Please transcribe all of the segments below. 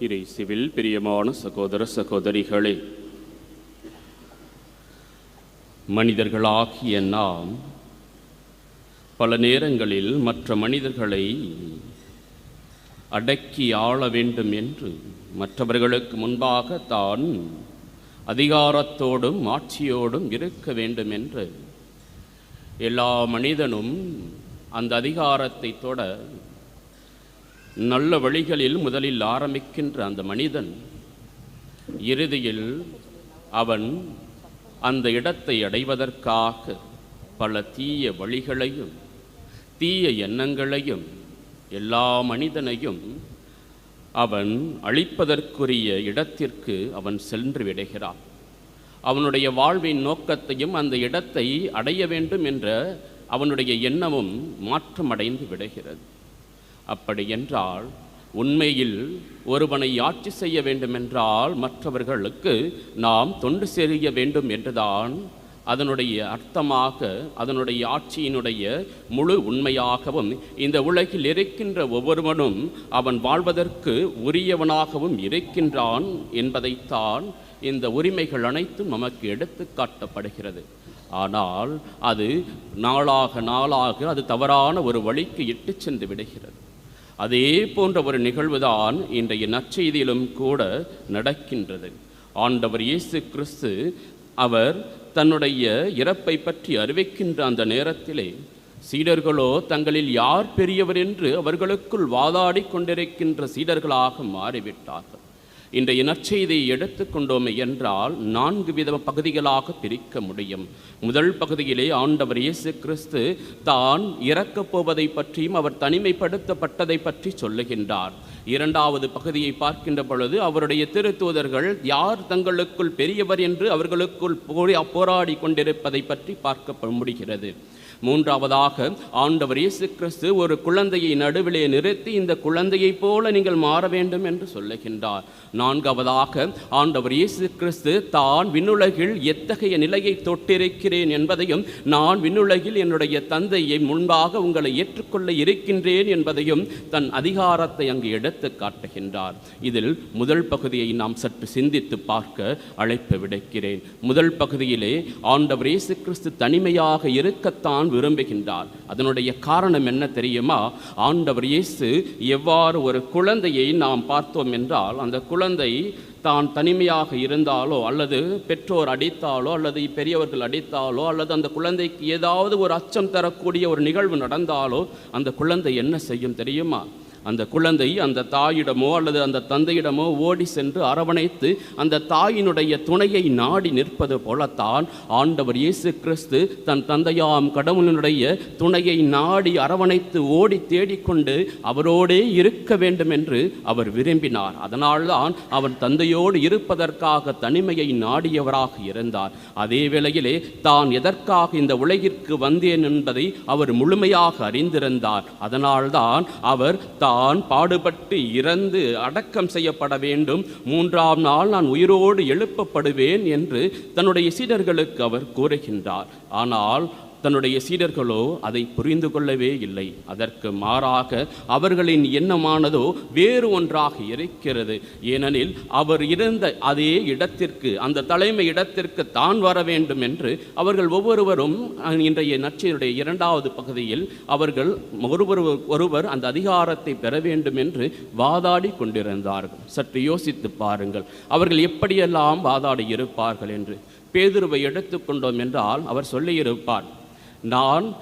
இறைசிவில் பிரியமான சகோதர சகோதரிகளே மனிதர்களாகிய நாம் பல நேரங்களில் மற்ற மனிதர்களை அடக்கி ஆள வேண்டும் என்று மற்றவர்களுக்கு முன்பாக தான் அதிகாரத்தோடும் ஆட்சியோடும் இருக்க வேண்டும் என்று எல்லா மனிதனும் அந்த அதிகாரத்தை தொட நல்ல வழிகளில் முதலில் ஆரம்பிக்கின்ற அந்த மனிதன் இறுதியில் அவன் அந்த இடத்தை அடைவதற்காக பல தீய வழிகளையும் தீய எண்ணங்களையும் எல்லா மனிதனையும் அவன் அழிப்பதற்குரிய இடத்திற்கு அவன் சென்று விடுகிறான். அவனுடைய வாழ்வின் நோக்கத்தையும் அந்த இடத்தை அடைய வேண்டும் என்ற அவனுடைய எண்ணமும் மாற்றமடைந்து விடுகிறது. அப்படி என்றால் உண்மையில் ஒருவனை ஆட்சி செய்ய வேண்டுமென்றால் மற்றவர்களுக்கு நாம் தொண்டு செய்ய வேண்டும் என்றுதான் அதனுடைய அர்த்தமாக அதனுடைய ஆட்சியினுடைய முழு உண்மையாகவும் இந்த உலகில் இருக்கின்ற ஒவ்வொருவனும் அவன் வாழ்வதற்கு உரியவனாகவும் இருக்கின்றான் என்பதைத்தான் இந்த உரிமைகள் அனைத்தும் நமக்கு எடுத்து காட்டப்படுகிறது. ஆனால் அது நாளாக நாளாக அது தவறான ஒரு வழிக்கு இட்டு சென்று விடுகிறது. அதே போன்ற ஒரு நிகழ்வுதான் இன்றைய நற்செய்தியிலும் கூட நடக்கின்றது. ஆண்டவர் இயேசு கிறிஸ்து அவர் தன்னுடைய இறப்பை பற்றி அறிவிக்கின்ற அந்த நேரத்திலே சீடர்களோ தங்களில் யார் பெரியவர் என்று அவர்களுக்குள் வாதாடி கொண்டிருக்கின்ற சீடர்களாக மாறிவிட்டார்கள். இன்றைய நற்செய்தியை எடுத்துக்கொண்டோமே என்றால் நான்கு வித பகுதிகளாக பிரிக்க முடியும். முதல் பகுதியிலே ஆண்டவர் இயேசு கிறிஸ்து தான் இறக்கப் போவதை பற்றியும் அவர் தனிமைப்படுத்தப்பட்டதை பற்றி சொல்லுகின்றார். இரண்டாவது பகுதியை பார்க்கின்ற பொழுது அவருடைய திருத்தூதர்கள் யார் தங்களுக்குள் பெரியவர் என்று அவர்களுக்குள் போராடி கொண்டிருப்பதை பற்றி பார்க்க முடிகிறது. மூன்றாவதாக ஆண்டவர் இயேசு கிறிஸ்து ஒரு குழந்தையை நடுவிலே நிறுத்தி இந்த குழந்தையைப் போல நீங்கள் மாற வேண்டும் என்று சொல்லுகின்றார். நான்காவதாக ஆண்டவர் இயேசு கிறிஸ்து தான் விண்ணுலகில் எத்தகைய நிலையை தொட்டிருக்கிறேன் என்பதையும் நான் விண்ணுலகில் என்னுடைய தந்தையை முன்பாக உங்களை ஏற்றுக்கொள்ள இருக்கின்றேன் என்பதையும் தன் அதிகாரத்தை அங்கு எடுத்து காட்டுகின்றார். இதில் முதல் பகுதியை நாம் சற்று சிந்தித்து பார்க்க அழைப்பு விடுக்கிறேன். முதல் பகுதியிலே ஆண்டவர் இயேசு கிறிஸ்து தனிமையாக இருக்கத்தான் விரும்புகின்றார். அதனுடைய காரணம் என்ன தெரியுமா? ஆண்டவர் இயேசு எவ்வாறு ஒரு குழந்தையை நாம் பார்த்தோம் என்றால் அந்த குழந்தை தான் தனிமையாக இருந்தாலோ அல்லது பெற்றோர் அடித்தாலோ அல்லது பெரியவர்கள் அடித்தாலோ அல்லது அந்த குழந்தைக்கு ஏதாவது ஒரு அச்சம் தரக்கூடிய ஒரு நிகழ்வு நடந்தாலோ அந்த குழந்தை என்ன செய்யும் தெரியுமா? அந்த குழந்தை அந்த தாயிடமோ அல்லது அந்த தந்தையிடமோ ஓடி சென்று அரவணைத்து அந்த தாயினுடைய துணையை நாடி நிற்பது போலத்தான் ஆண்டவர் இயேசு கிறிஸ்து தன் தந்தையாம் கடவுளினுடைய துணையை நாடி அரவணைத்து ஓடி தேடிக்கொண்டு அவரோடே இருக்க வேண்டும் என்று அவர் விரும்பினார். அதனால்தான் அவர் தந்தையோடு இருப்பதற்காக தனிமையை நாடியவராக இருந்தார். அதே வேளையிலே தான் எதற்காக இந்த உலகிற்கு வந்தேன் என்பதை அவர் முழுமையாக அறிந்திருந்தார். அதனால்தான் அவர் தான் நான் பாடுபட்டு இறந்து அடக்கம் செய்யப்பட வேண்டும். மூன்றாம் நாள் நான் உயிரோடு எழுப்பப்படுவேன் என்று தன்னுடைய சீடர்களுக்கு அவர் கூறுகின்றார். ஆனால் தன்னுடைய சீடர்களோ அதை புரிந்து கொள்ளவே இல்லை. அதற்கு மாறாக அவர்களின் எண்ணமானதோ வேறு ஒன்றாக இருக்கிறது. ஏனெனில் அவர் இருந்த அதே இடத்திற்கு அந்த தலைமை இடத்திற்கு தான் வர வேண்டும் என்று அவர்கள் ஒவ்வொருவரும் இன்றைய நற்செய்தியுடைய இரண்டாவது பகுதியில் அவர்கள் ஒருவர் ஒருவர் அந்த அதிகாரத்தை பெற வேண்டும் என்று வாதாடி கொண்டிருந்தார்கள். சற்று யோசித்து பாருங்கள் அவர்கள் எப்படியெல்லாம் வாதாடி இருப்பார்கள் என்று. பேதுருவை எடுத்துக்கொண்டோம் என்றால் அவர் சொல்லியிருப்பார் நான்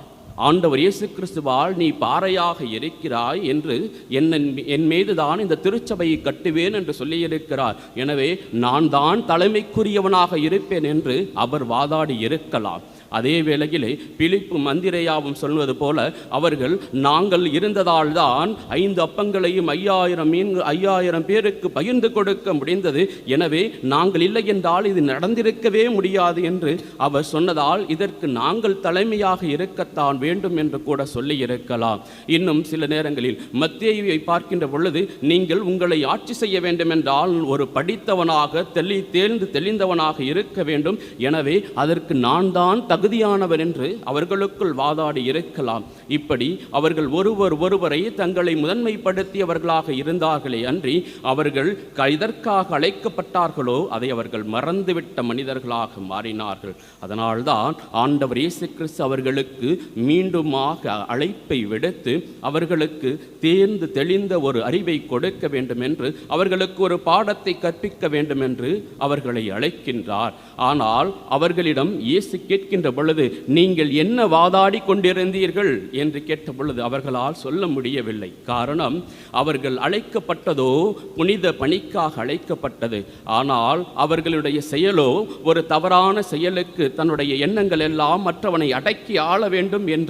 ஆண்டவர் இயேசு கிறிஸ்துவால் நீ பாறையாக இருக்கிறாய் என்று என்னன் என் மீதுதான் இந்த திருச்சபையை கட்டுவேன் என்று சொல்லியிருக்கிறார். எனவே நான் தான் தலைமைக்குரியவனாக இருப்பேன் என்று அவர் வாதாடி இருக்கலாம். அதே வேளையிலே பிலிப்பு மந்திரையாவும் சொல்வது போல அவர்கள் நாங்கள் இருந்ததால் தான் ஐந்து அப்பங்களையும் ஐயாயிரம் மீன் ஐயாயிரம் பேருக்கு பகிர்ந்து கொடுக்க முடிந்தது. எனவே நாங்கள் இல்லை என்றால் இது நடந்திருக்கவே முடியாது என்று அவர் சொன்னதால் இதற்கு நாங்கள் தலைமையாக இருக்கத்தான் வேண்டும் என்று கூட சொல்லியிருக்கலாம். இன்னும் சில நேரங்களில் மத்தியை பார்க்கின்ற பொழுது நீங்கள் உங்களை ஆட்சி செய்ய வேண்டும் என்றால் ஒரு படித்தவனாக தெளி தேர்ந்து தெளிந்தவனாக இருக்க வேண்டும். எனவே அதற்கு நான் தான் தகுதியானவர் என்று அவர்களுக்குள் வாதாடி இருக்கலாம். இப்படி அவர்கள் ஒருவர் ஒருவரை தங்களை முதன்மைப்படுத்தியவர்களாக இருந்தார்களே அன்றி அவர்கள் இதற்காக அழைக்கப்பட்டார்களோ அதை அவர்கள் மறந்துவிட்ட மனிதர்களாக மாறினார்கள். அதனால்தான் ஆண்டவர் இயேசு கிறிஸ்து அவர்களுக்கு மீ மீண்டுமாக அழைப்பை விடுத்து அவர்களுக்கு தேர்ந்து தெளிந்த ஒரு அறிவை கொடுக்க வேண்டும் என்று அவர்களுக்கு ஒரு பாடத்தை கற்பிக்க வேண்டும் என்று அவர்களை அழைக்கின்றார். ஆனால் அவர்களிடம் இயேசு கேட்கின்ற பொழுது நீங்கள் என்ன வாதாடி கொண்டிருந்தீர்கள்? என்று கேட்ட பொழுது அவர்களால் சொல்ல முடியவில்லை. காரணம் அவர்கள் அழைக்கப்பட்டதோ புனித பணிக்காக அழைக்கப்பட்டது. ஆனால் அவர்களுடைய செயலோ ஒரு தவறான செயலுக்கு தன்னுடைய எண்ணங்கள் எல்லாம் மற்றவனை அடக்கி ஆள வேண்டும் என்று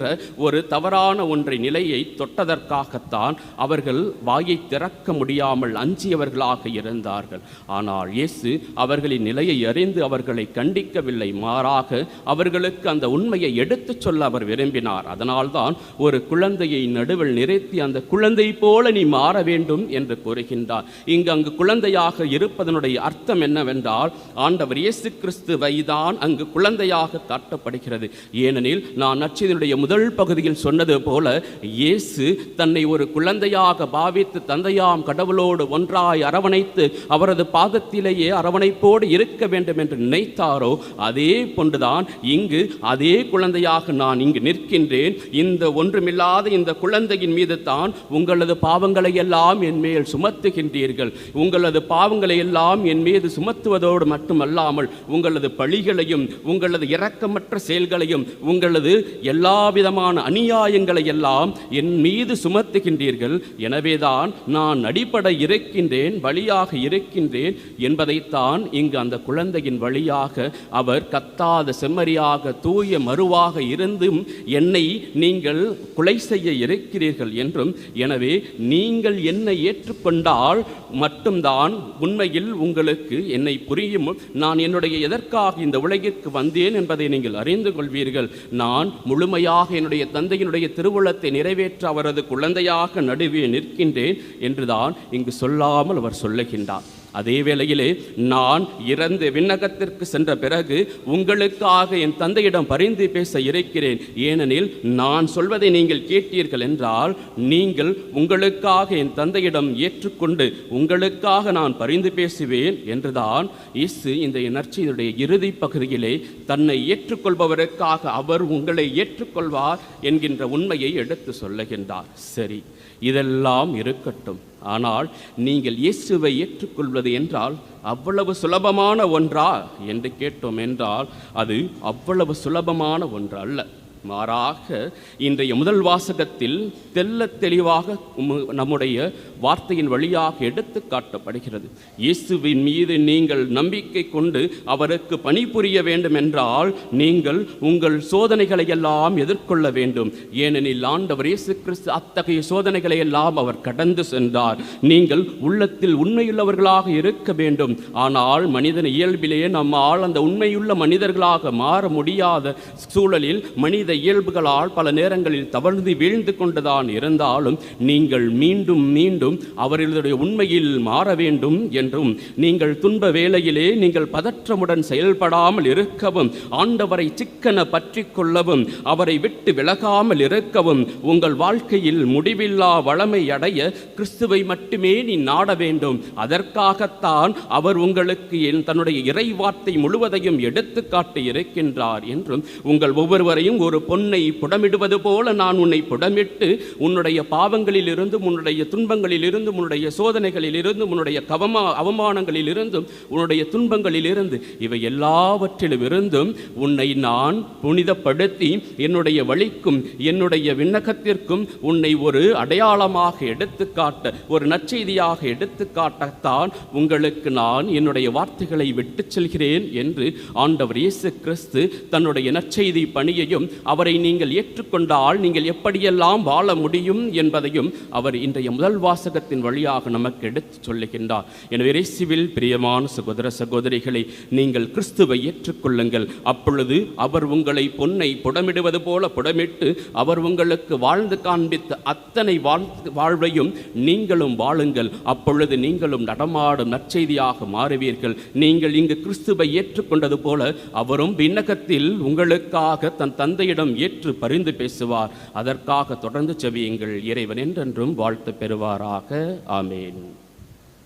ஒரு தவறான ஒன்றை நிலையை தொட்டதற்காகத்தான் அவர்கள் வாயை திறக்க முடியாமல் அஞ்சியவர்களாக இருந்தார்கள். ஆனால் இயேசு அவர்களின் நிலையை அறிந்து அவர்களை கண்டிக்கவில்லை. மாறாக அவர்களுக்கு அந்த உண்மையை எடுத்துச் சொல்ல அவர் விரும்பினார். அதனால்தான் ஒரு குழந்தையை நடுவில் நிறுத்தி அந்த குழந்தை போல நீ மாற வேண்டும் என்று கூறுகின்றார். இங்கு அங்கு குழந்தையாக இருப்பதனுடைய அர்த்தம் என்னவென்றால் ஆண்டவர் இயேசு கிறிஸ்துவை தான் அங்கு குழந்தையாக காட்டப்படுகிறது ஏனெனில் நான் நச்சினுடைய முதல் பகுதியில் சொன்னது போல இயேசு தன்னை ஒரு குழந்தையாக பாவித்து தந்தையாம் கடவுளோடு ஒன்றாய் அரவணைத்து அவரது பாதத்திலேயே அரவணைப்போடு இருக்க வேண்டும் என்று நினைத்தாரோ அதே போன்றுதான் இங்கு அதே குழந்தையாக நான் இங்கு நிற்கின்றேன். இந்த ஒன்றுமில்லாத இந்த குழந்தையின் மீது தான் உங்களது பாவங்களை எல்லாம் என் மேல் சுமத்துகின்றீர்கள். உங்களது பாவங்களை எல்லாம் என் மீது சுமத்துவதோடு மட்டுமல்லாமல் உங்களது பழிகளையும் உங்களது இரக்கமற்ற செயல்களையும் உங்களது எல்லா விதமான அநியாயங்களை எல்லாம் என் மீது சுமத்துகின்றீர்கள். எனவேதான் நான் அடிப்படை இருக்கின்றேன் வழியாக இருக்கின்றேன் என்பதைத்தான் இங்கு அந்த குழந்தையின் வழியாக அவர் கத்தாத செம்மறியாக தூய மறுவாக இருந்தும் என்னை நீங்கள் கொலை செய்ய இருக்கிறீர்கள் என்றும் எனவே நீங்கள் என்னை ஏற்றுக்கொண்டால் மட்டும்தான் உண்மையில் உங்களுக்கு என்னை புரியும். நான் என்னுடைய எதற்காக இந்த உலகிற்கு வந்தேன் என்பதை நீங்கள் அறிந்து கொள்வீர்கள். நான் முழுமையாக என்னுடைய தந்தையினுடைய திருவுளத்தை நிறைவேற்ற அவரது குழந்தையாக நடுவே நிற்கின்றேன் என்றுதான் இங்கு சொல்லாமல் அவர் சொல்லுகின்றார். அதே வேளையிலே நான் இறந்து விண்ணகத்திற்கு சென்ற பிறகு உங்களுக்காக என் தந்தையிடம் பரிந்து பேச இருக்கிறேன். ஏனெனில் நான் சொல்வதை நீங்கள் கேட்டீர்கள் என்றால் நீங்கள் உங்களுக்காக என் தந்தையிடம் ஏற்றுக்கொண்டு உங்களுக்காக நான் பரிந்து பேசுவேன் என்றுதான் இயேசு இந்த நற்செய்தியுடைய இறுதி பகுதியிலே தன்னை ஏற்றுக்கொள்பவருக்காக அவர் உங்களை ஏற்றுக்கொள்வார் என்கின்ற உண்மையை எடுத்து சொல்லுகின்றார். சரி இதெல்லாம் இருக்கட்டும். ஆனால் நீங்கள் இயேசுவை ஏற்றுக்கொள்வது என்றால் அவ்வளவு சுலபமான ஒன்றா? என்று கேட்டோம் என்றால் அது அவ்வளவு சுலபமான ஒன்று அல்ல மாறாக இன்றைய முதல் வாசகத்தில் தெல்ல தெளிவாக நம்முடைய வார்த்தையின் வழியாக எடுத்து காட்டப்படுகிறது. இயேசுவின் மீது நீங்கள் நம்பிக்கை கொண்டு அவருக்கு பணிபுரிய வேண்டும் என்றால் நீங்கள் உங்கள் சோதனைகளை எல்லாம் எதிர்கொள்ள வேண்டும். ஏனெனில் ஆண்டவர் இயேசு கிறிஸ்து அத்தகைய சோதனைகளை எல்லாம் அவர் கடந்து சென்றார். நீங்கள் உள்ளத்தில் உண்மையுள்ளவர்களாக இருக்க வேண்டும். ஆனால் மனிதன் இயல்பிலேயே நம்மால் அந்த உண்மையுள்ள மனிதர்களாக மாற முடியாத சூழலில் மனித இயல்புகளால் பல நேரங்களில் தவழ்ந்து வீழ்ந்து கொண்டுதான் இருந்தாலும் நீங்கள் மீண்டும் மீண்டும் அவர்களுடைய உண்மையில் மாற வேண்டும் என்றும் நீங்கள் துன்ப வேளையிலே நீங்கள் பதற்றமுடன் செயல்படாமல் இருக்கவும் ஆண்டவரை சிக்கன பற்றி கொள்ளவும் அவரை விட்டு விலகாமல் இருக்கவும் உங்கள் வாழ்க்கையில் முடிவில்லா வளமை அடைய கிறிஸ்துவை மட்டுமே நீ நாட வேண்டும். அதற்காகத்தான் அவர் உங்களுக்கு என் தன்னுடைய இறைவார்த்தை முழுவதையும் எடுத்து காட்டி இருக்கின்றார் என்றும் உங்கள் ஒவ்வொருவரையும் ஒரு பொன்னை புடமிடுவது போல நான் உன்னை புடமிட்டு உன்னுடைய பாவங்களில் இருந்தும் உன்னுடைய துன்பங்களில் இருந்தும் உன்னுடைய சோதனைகளில் இருந்தும் உன்னுடைய கவமா அவமானங்களில் இருந்தும் உன்னுடைய துன்பங்களில் இருந்து இவை எல்லாவற்றிலும் இருந்தும் உன்னை நான் புனிதப்படுத்தி என்னுடைய வழிக்கும் என்னுடைய விண்ணகத்திற்கும் உன்னை ஒரு அடையாளமாக எடுத்துக்காட்ட ஒரு நற்செய்தியாக எடுத்துக்காட்டத்தான் உங்களுக்கு நான் என்னுடைய வார்த்தைகளை விட்டுச் செல்கிறேன் என்று ஆண்டவர் இயேசு கிறிஸ்து தன்னுடைய நற்செய்தி பணியையும் அவரை நீங்கள் ஏற்றுக்கொண்டால் நீங்கள் எப்படியெல்லாம் வாழ முடியும் என்பதையும் அவர் இன்றைய முதல் வாசகத்தின் வழியாக நமக்கு எடுத்துச் சொல்லுகின்றார். எனவே இயேசுவில் பிரியமான சகோதர சகோதரிகளை நீங்கள் கிறிஸ்துவை ஏற்றுக்கொள்ளுங்கள். அப்பொழுது அவர் உங்களை பொன்னை புடமிடுவது போல புடமிட்டு அவர் உங்களுக்கு வாழ்ந்து காண்பித்த அத்தனை வாழ்வையும் நீங்களும் வாழுங்கள். அப்பொழுது நீங்களும் நடமாடும் நற்செய்தியாக மாறுவீர்கள். நீங்கள் இங்கு கிறிஸ்துவை ஏற்றுக்கொண்டது போல அவரும் விண்ணகத்தில் உங்களுக்காக தன் தந்தையிடம் ஏற்று பரிந்து பேசுவார். அதற்காக தொடர்ந்து செவியுங்கள். இறைவன் என்றென்றும் வாழ்த்து பெறுவாராக. ஆமேன்.